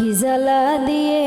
কি জ্বালা দিয়ে